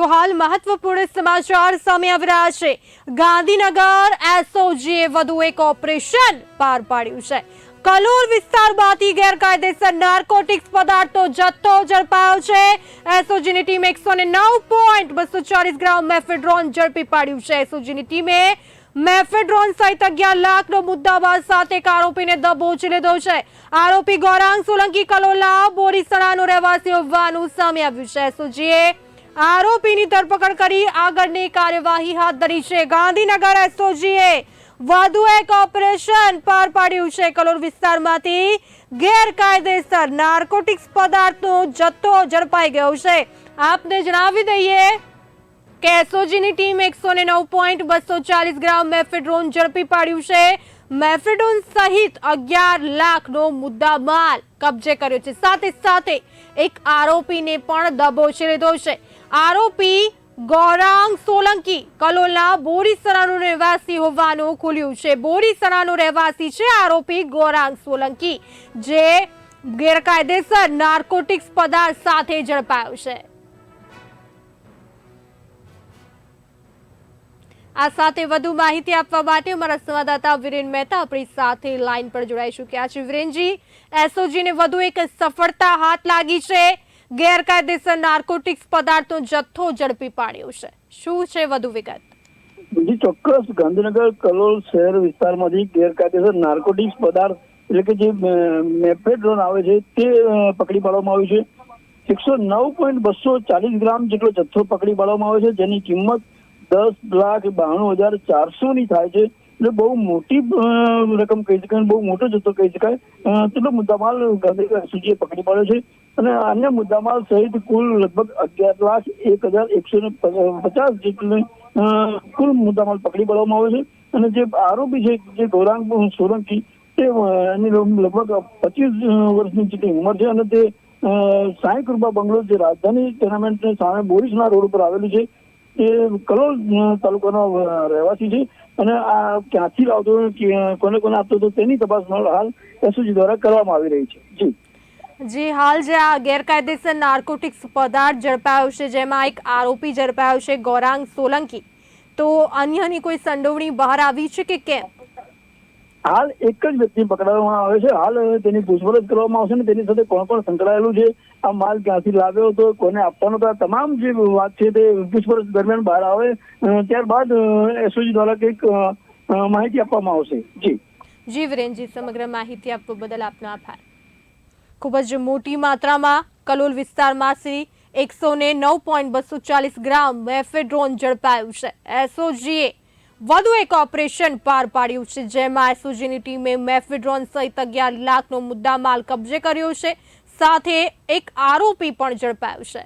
તો હાલ મહત્વપૂર્ણ સમાચાર સામે આવી રહ્યા છે. ગાંધીનગર એસઓજીએ વધુ એક ઓપરેશન પાર પાડ્યું છે. કલોલ વિસ્તારમાંથી ગેરકાયદેસર નાર્કોટિક્સ પદાર્થો જથ્થો ઝડપાયો છે. એસઓજીની ટીમે એકસો ને નવ પોઈન્ટ બસો ચાલીસ ગ્રામ મેફેડ્રોન ઝડપી પાડ્યું છે. એસઓજીની ટીમે મેફેડ્રોન સહિત અગિયાર લાખનો મુદ્દામાલ સાથે એક આરોપીને દબોચી લીધો છે. આરોપી ગૌરાંગ સોલંકી કલોલા બોરીસણાનો રહેવાસી હોવાનું સામે આવ્યું છે. એસઓજીએ આરોપીની ધરપકડ કરી આગળની કાર્યવાહી હાથ ધરી છે. ગાંધીનગર એસઓજીએ વધુ એક ઓપરેશન પાર પાડ્યું છે. કલોલ વિસ્તારમાંથી ગેરકાયદેસર નાર્કોટિક્સ પદાર્થનો જથ્થો ઝડપાઈ ગયો છે. આપને જણાવી દઈએ કે એસઓજીની ટીમ એકસો ને નવ પોઈન્ટ બસો ચાલીસ ગ્રામ મેફેડ્રોન ઝડપી પાડ્યું છે. મેફેડ્રોન સહિત અગિયાર લાખનો મુદ્દા માલ કબજે કર્યો છે. સાથે સાથે એક આરોપીને પણ દબોચી લીધો છે. આરોપી ગૌરાંગ સોલંકી કલોલના બોરીસરાનો રહેવાસી હોવાનું ખુલ્યું છે. બોરીસરાનો રહેવાસી છે આરોપી ગૌરાંગ સોલંકી, જે ગેરકાયદેસર નાર્કોટિક્સ પદાર્થ સાથે ઝડપાયો છે. આ સાથે વધુ માહિતી આપવા માટે અમારા સંવાદદાતા વિરેન મહેતા આપણી સાથે લાઈન પર જોડાઈ ચૂક્યા છે. વિરેનજી, એસઓજીને વધુ એક સફળતા હાથ લાગી છે. ગેરકાયદેસર નાર્કોટિક્સ પદાર્થનો જથ્થો ઝડપી પાડ્યો છે. શું છે વધુ વિગત? જી ચોક્કસ ગાંધીનગર કલોલ શહેર વિસ્તારમાંથી ગેરકાયદેસર નાર્કોટિક્સ પદાર્થ એટલે કે જે મેફેડ્રોન આવે છે તે પકડી પાડવામાં આવ્યું છે. એકસો નવ પોઈન્ટ બસો ચાલીસ ગ્રામ જેટલો જથ્થો પકડી પાડવામાં આવ્યો છે જેની કિંમત દસ લાખ બાણું હજાર ચારસો ની થાય છે. એટલે બહુ મોટી રકમ કહી શકાય બહુ મોટો જથ્થો કહી શકાય. તેટલો મુદ્દામાલ ગાંધીનગર એસઓજીએ પકડી પાડ્યો છે. અને અન્ય મુદ્દામાલ સહિત કુલ લગભગ અગિયાર લાખ એક હજાર એકસો ને પચાસ જેટલી કુલ મુદ્દામાલ પકડી પાડવામાં આવ્યો છે. અને જે આરોપી છે, જે ગૌરાંગ સોલંકી, તે એની લગભગ પચીસ વર્ષની જેટલી ઉંમર છે અને તે સાંઈ કૃપા બંગલો જે રાજધાની ટેનામેન્ટ સામે બોરીસના રોડ ઉપર આવેલું છે. તે કલોલ તાલુકાનો રહેવાસી છે. અને આ ક્યાંથી લાવતો કોને કોને આપતો હતો તેની તપાસ હાલ એસઓજી દ્વારા કરવામાં આવી રહી છે. જી. જી, હાલ જે આ ગેરકાયદેસર નાર્કોટિક્સ પદાર્થ ઝડપાયો છે, જેમાં એક આરોપી ઝડપાયો છે, ગૌરાંગ સોલંકી. તો અન્યની કોઈ સંડોવણી બહાર આવી છે કે કેમ? હાલ એક જ વ્યક્તિ પકડવામાં આવે છે. હાલ તેની પૂછપરછ કરવામાં આવશે ને તેની સાથે કોણ કોણ સંકળાયેલું છે? આ માલ ક્યાંથી લાવ્યો હતો? કોને આપવાનો હતો? તમામ જે વાત છે તે પૂછપરછ દરમિયાન બહાર આવે. ત્યારબાદ એસઓજી દ્વારા કંઈક માહિતી આપવામાં આવશે. જી. જી વિરેનજી, સમગ્ર માહિતી આપવા બદલ આપનો આભાર. ખૂબ જ મોટી માત્રામાં કલોલ વિસ્તારમાં શ્રી એકસો ને નવ પોઈન્ટ બસો ચાલીસ ગ્રામ મેફેડ્રોન ઝડપાયું છે. એસઓજીએ વધુ એક ઓપરેશન પાર પાડ્યું છે, જેમાં એસઓજીની ટીમે મેફિડ્રોન સહિત અગિયાર લાખનો મુદ્દામાલ કબજે કર્યો છે, સાથે એક આરોપી પણ ઝડપાયો છે.